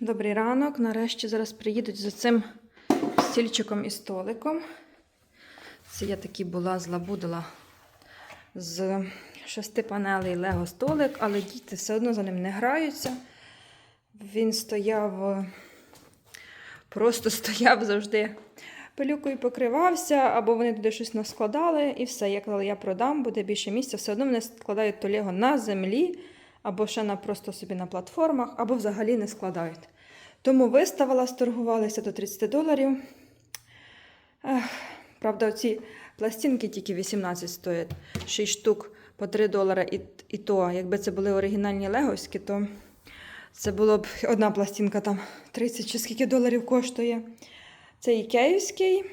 Добрий ранок. Нарешті зараз приїдуть за цим стільчиком і столиком. Це я таки була злабудила з шести панелей Лего столик, але діти все одно за ним не граються. Він стояв, просто стояв завжди. Пилюкою покривався, або вони туди щось наскладали, і все. Я казала, я продам, буде більше місця. Все одно вони складають то Лего на землі, або ще на просто собі на платформах, або взагалі не складають. Тому виставила, сторгувалися до 30 доларів. Ех, правда, ці пластинки тільки 18 стоять, 6 штук по 3 долари. І, і то, якби це були оригінальні леговські, то це було б одна пластинка там 30 чи скільки доларів коштує. Це ікеївський,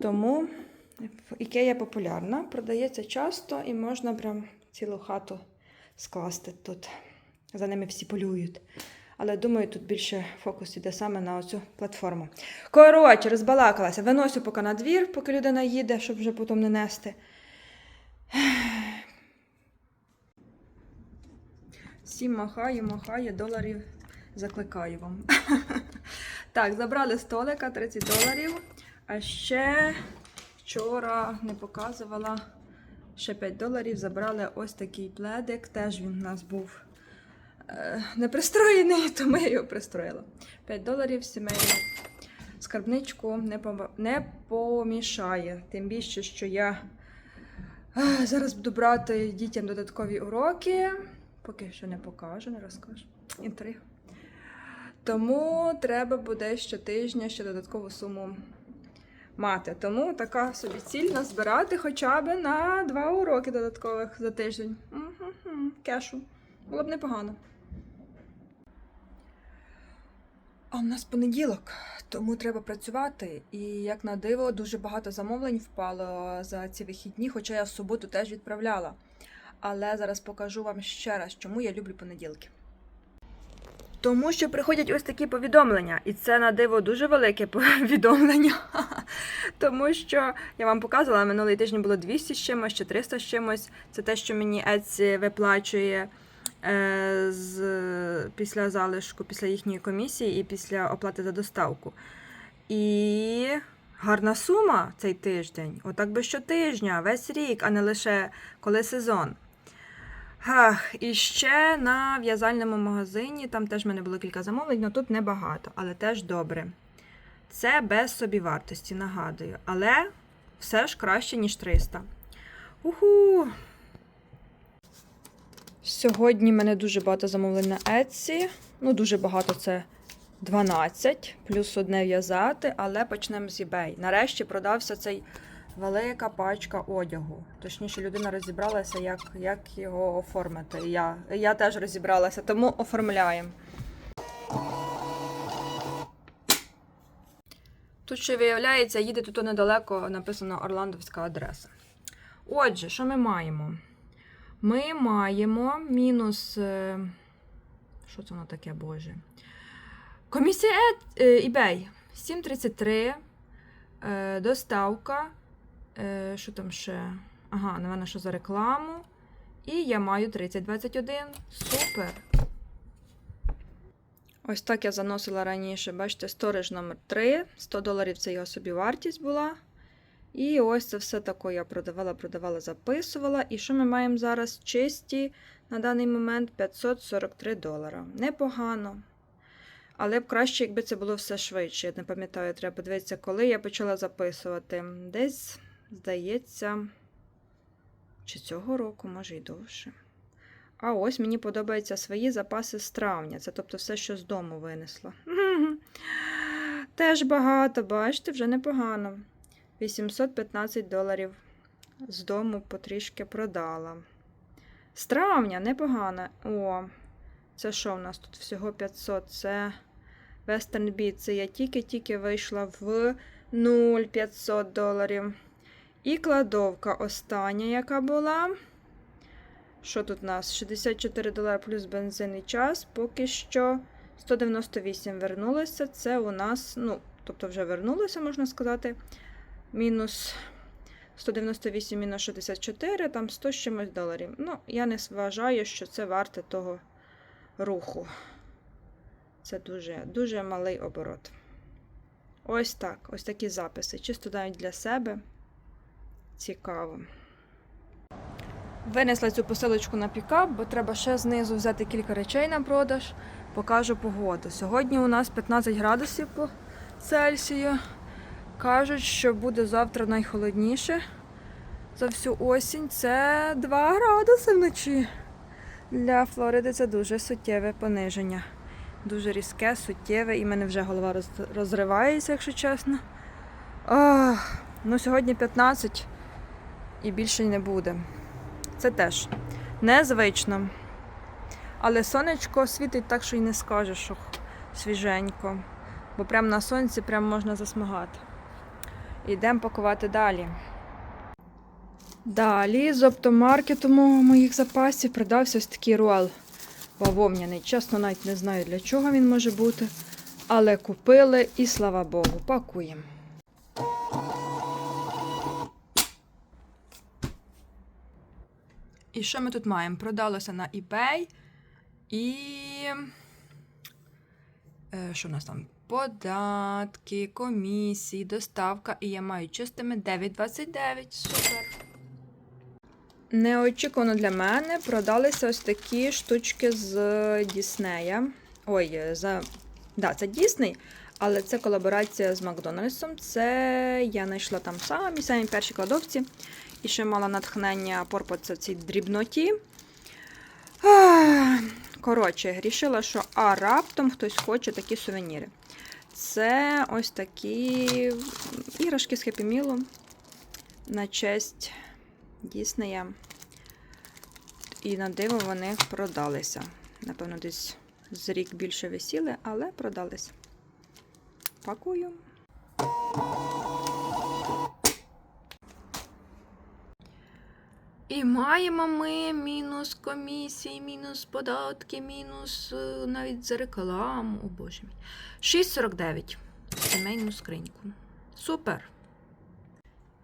тому ікея популярна, продається часто і можна прям цілу хату скласти тут. За ними всі полюють. Але думаю, тут більше фокус іде саме на оцю платформу. Коротше, розбалакалася. Виносю поки на двір, поки людина їде, щоб вже потім не нести. Всім махаю, махаю, доларів закликаю вам. Так, забрали столика 30 доларів. А ще вчора не показувала ще 5 доларів. Забрали ось такий пледик. Теж він у нас був е, не пристроєний, тому я його пристроїла. 5 доларів сімейну скарбничку не, пом- не помішає. Тим більше, що я е, зараз буду брати дітям додаткові уроки. Поки що не покажу, не розкажу. Інтрига. Тому треба буде щотижня ще додаткову суму мати. Тому така собі ціль збирати хоча б на два уроки додаткових за тиждень. Кешу. Було б непогано. А в нас понеділок, тому треба працювати. І як на диво, дуже багато замовлень впало за ці вихідні, хоча я в суботу теж відправляла. Але зараз покажу вам ще раз, чому я люблю понеділки. Тому що приходять ось такі повідомлення, і це на диво дуже велике повідомлення. Тому що я вам показувала, минулий тиждень було 200 з чимось чи 300 з чимось. Це те, що мені Etsy виплачує е, з, після залишку, після їхньої комісії і після оплати за доставку. І гарна сума цей тиждень. Отак би щотижня, весь рік, а не лише коли сезон. Ах, і ще на в'язальному магазині, там теж в мене було кілька замовлень, але тут небагато, але теж добре. Це без собівартості, нагадую. Але все ж краще, ніж 300. Уху! Сьогодні в мене дуже багато замовлень на Etsy. Ну, дуже багато це 12, плюс одне в'язати, але почнемо з eBay. Нарешті продався цей велика пачка одягу. Точніше, людина розібралася, як, як його оформити. Я, я теж розібралася, тому оформляємо. Тут ще виявляється, їде тут недалеко написано Орландовська адреса. Отже, що ми маємо? Ми маємо мінус. е, Що це воно таке, Боже? Комісія е, eBay 7,33. Е, доставка. Е, що там ще? Ага, напевно, що за рекламу. І я маю 3021. Супер. Ось так я заносила раніше. Бачите, сторож номер 3. 100 доларів це його собі вартість була. І ось це все таке я продавала, продавала, записувала. І що ми маємо зараз? Чисті на даний момент 543 долара. Непогано. Але б краще, якби це було все швидше. Я не пам'ятаю, треба подивитися, коли я почала записувати. Десь, здається, чи цього року, може й довше. А ось мені подобаються свої запаси з травня. Це тобто все, що з дому винесла. Теж багато, бачите, вже непогано. 815 доларів з дому потрішки продала. З травня непогано. О, це що в нас тут всього 500? Це Western Beat. Це я тільки-тільки вийшла в 0,500 доларів. І кладовка остання, яка була. Що тут у нас? 64 долари плюс бензин і час. Поки що 198 вернулося. Це у нас, ну, тобто вже вернулося, можна сказати. Мінус 198 мінус 64, там 100 з чимось доларів. Ну, я не вважаю, що це варте того руху. Це дуже, дуже малий оборот. Ось так. Ось такі записи. Чисто навіть для себе. Цікаво. Винесла цю посилочку на пікап, бо треба ще знизу взяти кілька речей на продаж. Покажу погоду. Сьогодні у нас 15 градусів по Цельсію. Кажуть, що буде завтра найхолодніше за всю осінь. Це 2 градуси вночі. Для Флориди це дуже суттєве пониження. Дуже різке, суттєве, і мене вже голова розривається, якщо чесно. Ах, ну сьогодні 15 і більше не буде. Це теж незвично. Але сонечко світить так, що й не скажеш, що свіженько. Бо прямо на сонці прям можна засмагати. Йдемо пакувати далі. Далі з оптомаркету моїх запасів продався ось такий руал бавовняний. Чесно, навіть не знаю для чого він може бути. Але купили і слава Богу, пакуємо. І що ми тут маємо? Продалося на eBay і. Е, що у нас там? Податки, комісії, доставка. І я маю чистими 9,29. Супер. Неочікувано для мене продалися ось такі штучки з Діснея. Ой, за. Да, це Дісней, але це колаборація з Макдональдсом. Це я знайшла там самі самі перші кладовці. І ще мала натхнення порпатися в цій дрібноті. Коротше, рішила, що а раптом хтось хоче такі сувеніри. Це ось такі іграшки з Meal на честь Діснея. І на диво вони продалися. Напевно, десь з рік більше висіли, але продалися. Пакую. І маємо ми мінус комісії, мінус податки, мінус е, навіть за рекламу. О боже мій. 6,49. Сімейну скриньку. Супер.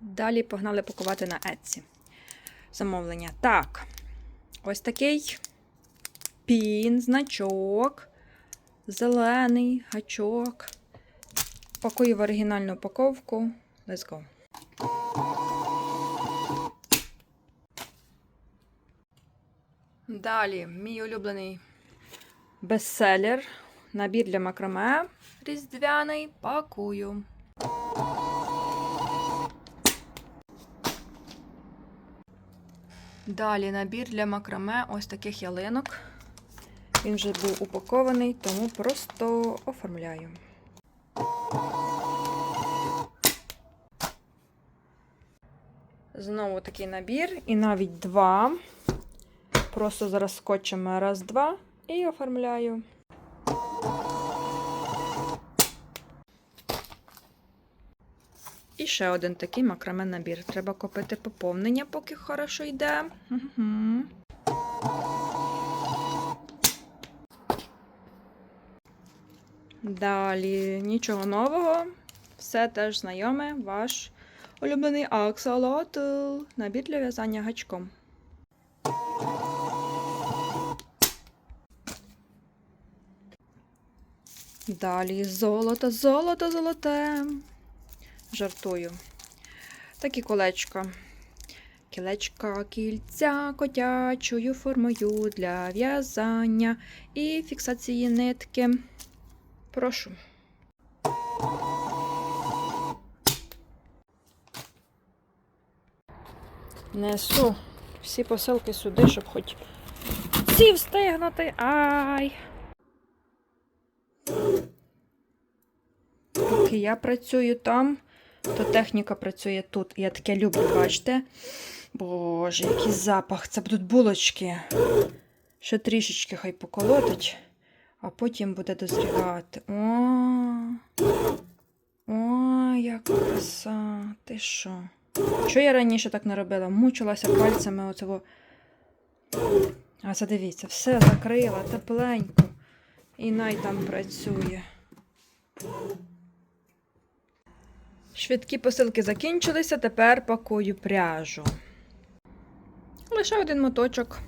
Далі погнали пакувати на Etsy. Замовлення. Так. Ось такий пін, значок, зелений гачок. Пакую в оригінальну упаковку. Let's go. Далі, мій улюблений бестселер. Набір для макраме різдвяний. Пакую. Далі набір для макраме ось таких ялинок. Він вже був упакований, тому просто оформляю. Знову такий набір, і навіть два. Просто зараз скотчем раз, два і оформляю. І ще один такий макраме набір. Треба купити поповнення, поки хорошо йде. Угу. Далі нічого нового. Все теж знайоме. Ваш улюблений аксолотл. Набір для в'язання гачком. Далі золото, золото, золоте. Жартую. Такі колечка. Кілечка кільця котячою формою для в'язання і фіксації нитки. Прошу. Несу всі посилки сюди, щоб хоч ці встигнути. Ай! Поки я працюю там, то техніка працює тут. Я таке люблю, бачите? Боже, який запах. Це будуть булочки. Ще трішечки хай поколотить, а потім буде дозрівати. О, о, яка краса. Ти що? Що я раніше так не робила? Мучилася пальцями оцього. А це дивіться, все закрила тепленько. І най там працює. Швидкі посилки закінчилися, тепер пакую пряжу. Лише один моточок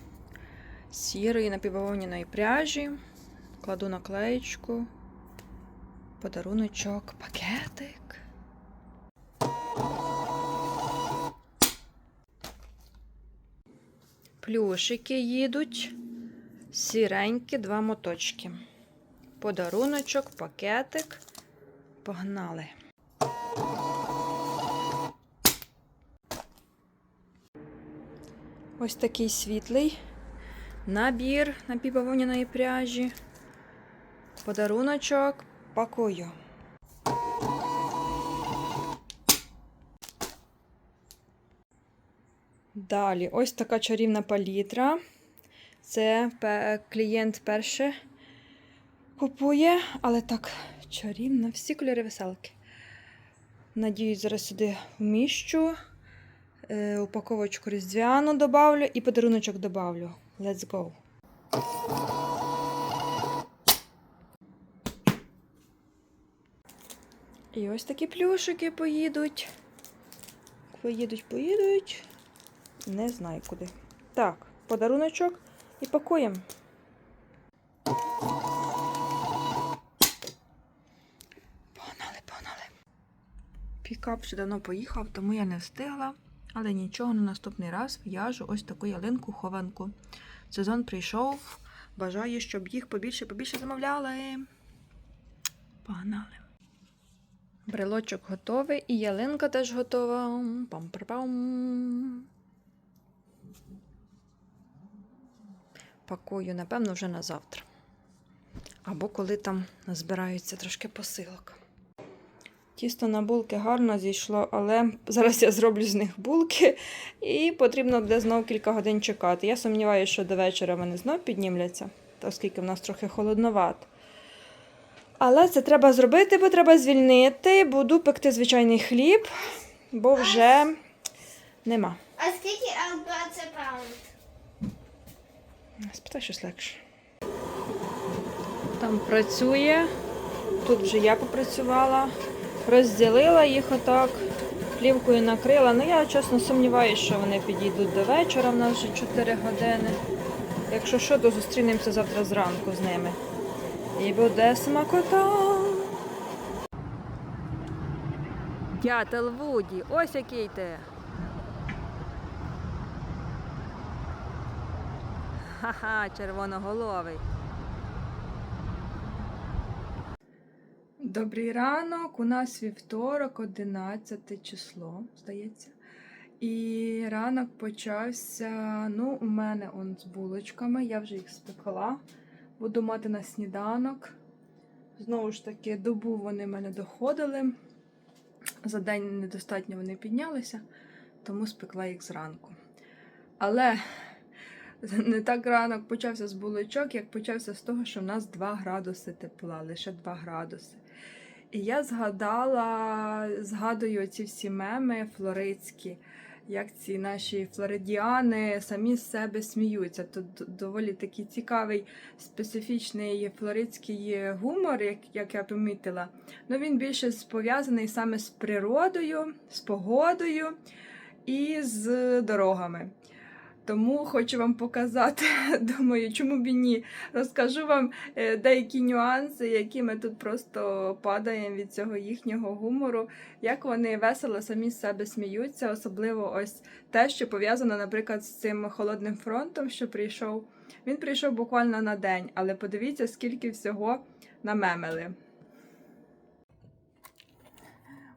сірої напіввовняної пряжі. Кладу наклеєчку, подаруночок, пакетик. Плюшики їдуть. Сіренькі два моточки. Подаруночок, пакетик. Погнали. Ось такий світлий набір напівбавовняної пряжі. Подаруночок пакую. Далі ось така чарівна палітра. Це клієнт перше купує, але так чарівно, всі кольори веселки. Надіюсь, зараз сюди вміщу. Е, упаковочку різдвяну добавлю і подаруночок добавлю. Let's go. І ось такі плюшики поїдуть. Поїдуть, поїдуть. Не знаю куди. Так, подаруночок і пакуємо. Погнали. Пікап ще давно поїхав, тому я не встигла. Але нічого, на наступний раз в'яжу ось таку ялинку-хованку. Сезон прийшов. Бажаю, щоб їх побільше-побільше замовляли. Погнали. Брелочок готовий і ялинка теж готова. Пам-пам-пам. Пакую, напевно, вже на завтра. Або коли там збираються трошки посилок. Тісто на булки гарно зійшло, але зараз я зроблю з них булки, і потрібно буде знов кілька годин чекати. Я сумніваюся, що до вечора вони знов піднімляться, оскільки в нас трохи холодновато. Але це треба зробити, бо треба звільнити. Буду пекти звичайний хліб, бо вже нема. А скільки алба це паунд? Спитай щось легше. Там працює. Тут вже я попрацювала. Розділила їх отак, плівкою накрила. Ну я чесно сумніваюся, що вони підійдуть до вечора. В нас вже 4 години. Якщо що, то зустрінемося завтра зранку з ними. І буде смакота. Дятел Вуді, ось який ти. Ха-ха, червоноголовий. Добрий ранок. У нас вівторок, 11 число, здається. І ранок почався. Ну, у мене он з булочками. Я вже їх спекла. Буду мати на сніданок. Знову ж таки, добу вони мене доходили. За день недостатньо вони піднялися, тому спекла їх зранку. Але не так ранок почався з булочок, як почався з того, що в нас 2 градуси тепла, лише 2 градуси. І я згадала, згадую ці всі меми флоридські, як ці наші флоридіани самі з себе сміються. Тут доволі такий цікавий специфічний флоридський гумор, як, як я помітила. Ну, він більше пов'язаний саме з природою, з погодою і з дорогами. Тому хочу вам показати, думаю, чому б і ні. Розкажу вам е, деякі нюанси, які ми тут просто падаємо від цього їхнього гумору, як вони весело самі з себе сміються, особливо ось те, що пов'язано, наприклад, з цим холодним фронтом, що прийшов. Він прийшов буквально на день, але подивіться, скільки всього намемили.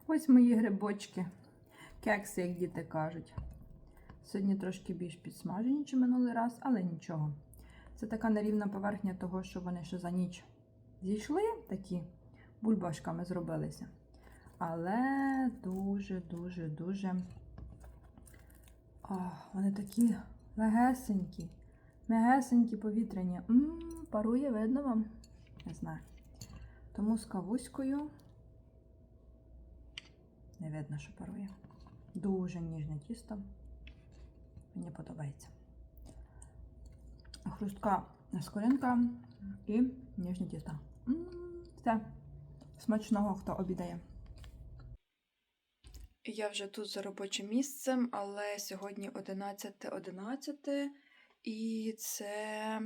Ось мої грибочки, кекси, як діти кажуть. Сьогодні трошки більш підсмажені, ніж минулий раз, але нічого. Це така нерівна поверхня того, що вони ще за ніч зійшли, такі бульбашками зробилися. Але дуже-дуже дуже. О, вони такі легесенькі, мегесенькі повітряні. М, парує, видно вам? Не знаю. Тому з кавуською не видно, що парує. Дуже ніжне тісто. Мені подобається. Хрустка скоринка і ніжні тіста. Все. Смачного, хто обідає. Я вже тут за робочим місцем, але сьогодні 11.11 і це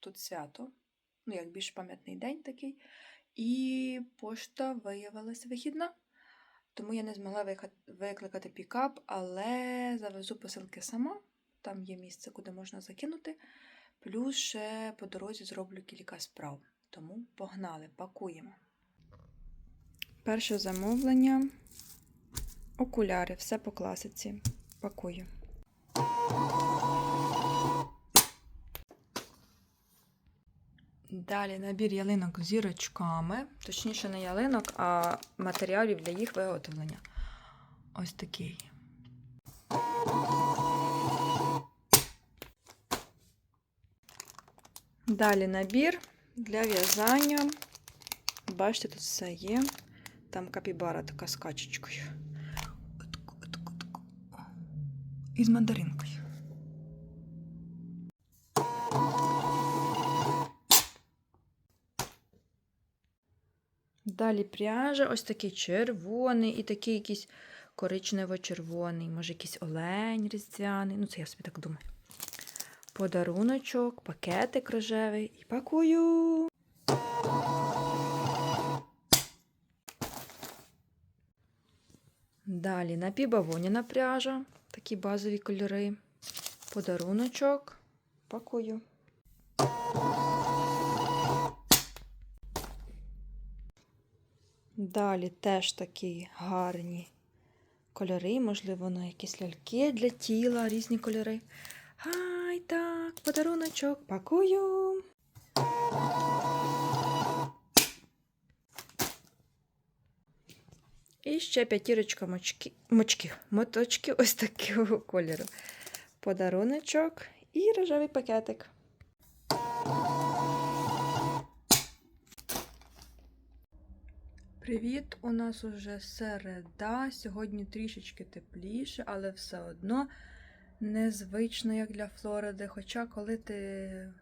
тут свято. Ну, як більш пам'ятний день такий. І пошта виявилася вихідна. Тому я не змогла викликати пікап, але завезу посилки сама. Там є місце, куди можна закинути. Плюс ще по дорозі зроблю кілька справ. Тому погнали, пакуємо. Перше замовлення. Окуляри, все по класиці. Пакую. Далі набір ялинок з зірочками. Точніше, не ялинок, а матеріалів для їх виготовлення. Ось такий. Далі набір для в'язання. Бачите, тут все є. Там капібара така з качечкою. Отаку, отаку, отаку. І з мандаринкою. Далі пряжа, ось такий червоний і такий якийсь коричнево-червоний, може якийсь олень різдвяний. Ну, це я собі так думаю. Подаруночок, пакетик рожевий і пакую. Далі напівбавоніна пряжа, такі базові кольори. Подаруночок, пакую. Далі теж такі гарні кольори, можливо, на якісь ляльки для тіла, різні кольори. Гай, так, подаруночок, пакую. І ще п'ятірочка мочки, мочків, моточків ось такого кольору. Подаруночок і рожевий пакетик. Привіт! У нас уже середа. Сьогодні трішечки тепліше, але все одно незвично, як для Флориди. Хоча, коли ти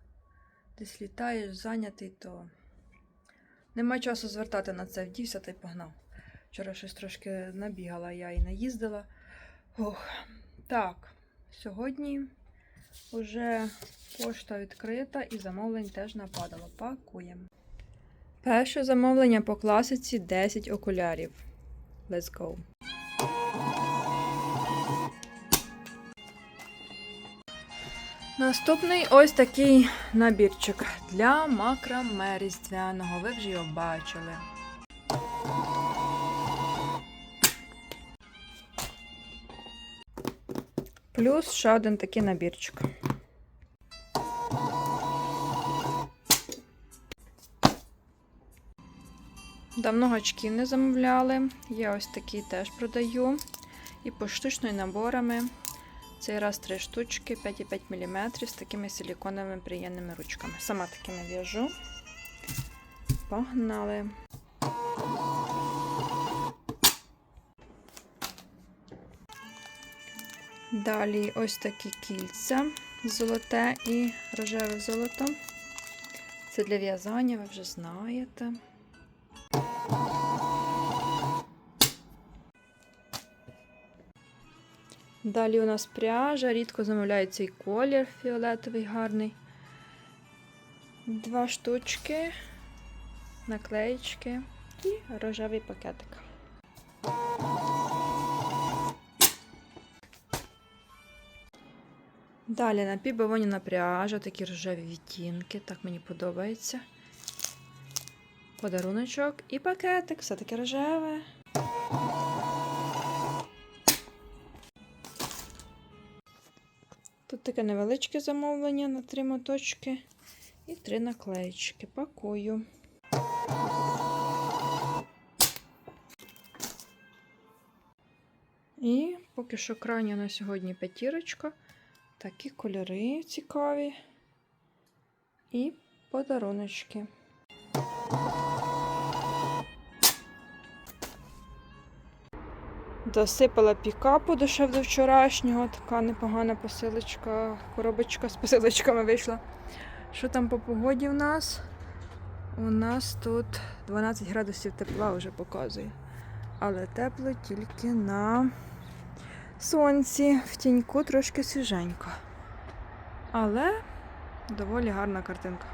десь літаєш зайнятий, то нема часу звертати на це. Вдівся та й погнав. Вчора щось трошки набігала я і наїздила. Ох. Так, сьогодні вже пошта відкрита і замовлень теж нападало. Пакуємо. Перше замовлення по класиці 10 окулярів. Let's go. Наступний ось такий набірчик для макраме різдвяного. Ви вже його бачили. Плюс ще один такий набірчик. Давно гачків не замовляли. Я ось такі теж продаю. І поштучними наборами. Цей раз три штучки 5,5 мм з такими силіконовими приємними ручками. Сама таки нав'яжу. Погнали. Далі ось такі кільця золоте і рожеве золото. Це для в'язання, ви вже знаєте. Далі у нас пряжа, рідко замовляють цей колір фіолетовий гарний. Два штучки, наклеїчки і рожевий пакетик. Далі напівбавоніна пряжа, такі рожеві відтінки, так мені подобається. Подаруночок і пакетик, все таке рожеве. Таке невеличке замовлення на три моточки і три наклеїчки. Пакую. І поки що крайня на сьогодні п'ятірочка. Такі кольори цікаві. І подаруночки. Досипала пікапу до до вчорашнього. Така непогана посилочка, коробочка з посилочками вийшла. Що там по погоді в нас? У нас тут 12 градусів тепла вже показує. Але тепло тільки на сонці. В тіньку трошки свіженько. Але доволі гарна картинка.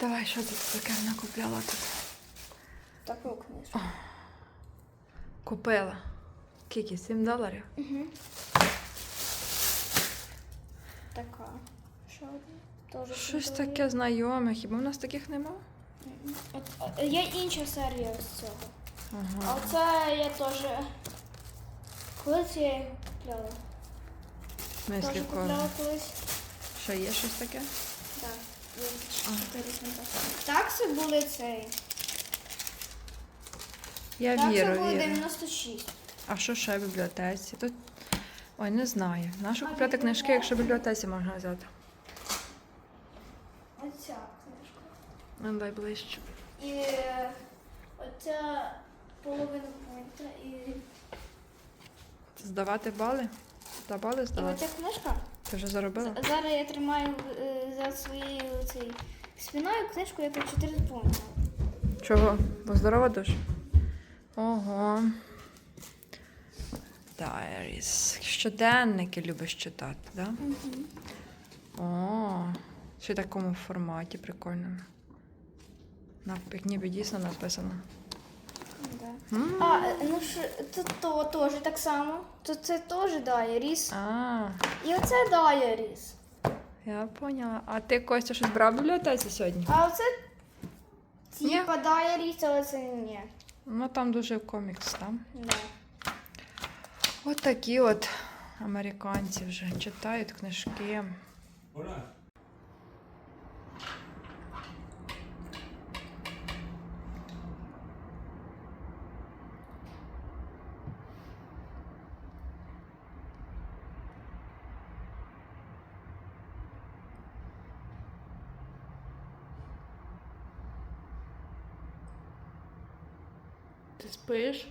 Давай, що тут таке накупляла тут? Таку книжку. Купила. Скільки? 7 доларів? Угу. Така. Що Тоже Щось таке знайоме, хіба в нас таких нема? От, є інша серія з цього. А Ага. оце я теж. Коли це я купляла? В Теж купляла колись. Що є щось таке? Так. Так, це були цей. Я Так, це було вірю. 96. А що ще в бібліотеці? Тут. Ой, не знаю. Нащо купляти книжки, якщо в бібліотеці можна взяти? Оця книжка. Ну, дай ближче. І е, оця половина пункта. І, Здавати бали? Та бали і здавати? оця книжка. Ти вже заробила? Зараз я тримаю е, за своєю цей, спиною книжку, я тут 4 пункти. Чого? Бо здорова душа? Ого. Diaries. Щоденники любиш читати, так? Да? О, ще в такому форматі прикольному. На як ніби дійсно написано. Да. М. А, е, ну ж тут то теж так само. Тут це теж дайріс. А, І оце дайріс. я поняла. А ти Костя щось брав в бібліотеці сьогодні? А оце Ні. типа дайріс, але це ні. Ну там дуже комікс там. Да. От такі от американці вже читають книжки. Ти спиш?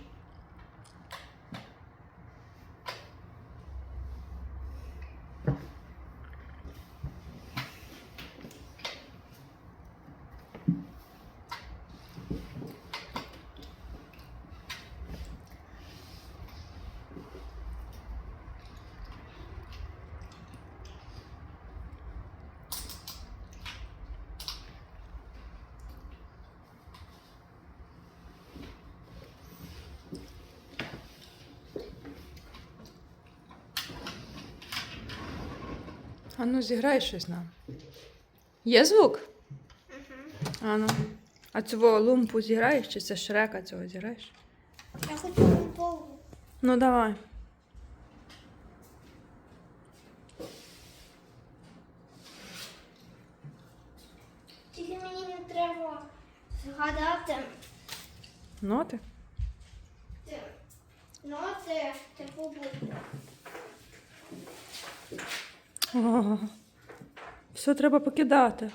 А ну зіграй щось нам. Є звук? А ну. А цього лумпу зіграєш чи це шрека цього зіграєш? Я хочу лумпову. Ну давай. Тільки мені не треба згадати Ноти? те- ноти типу букви. Все треба покидати.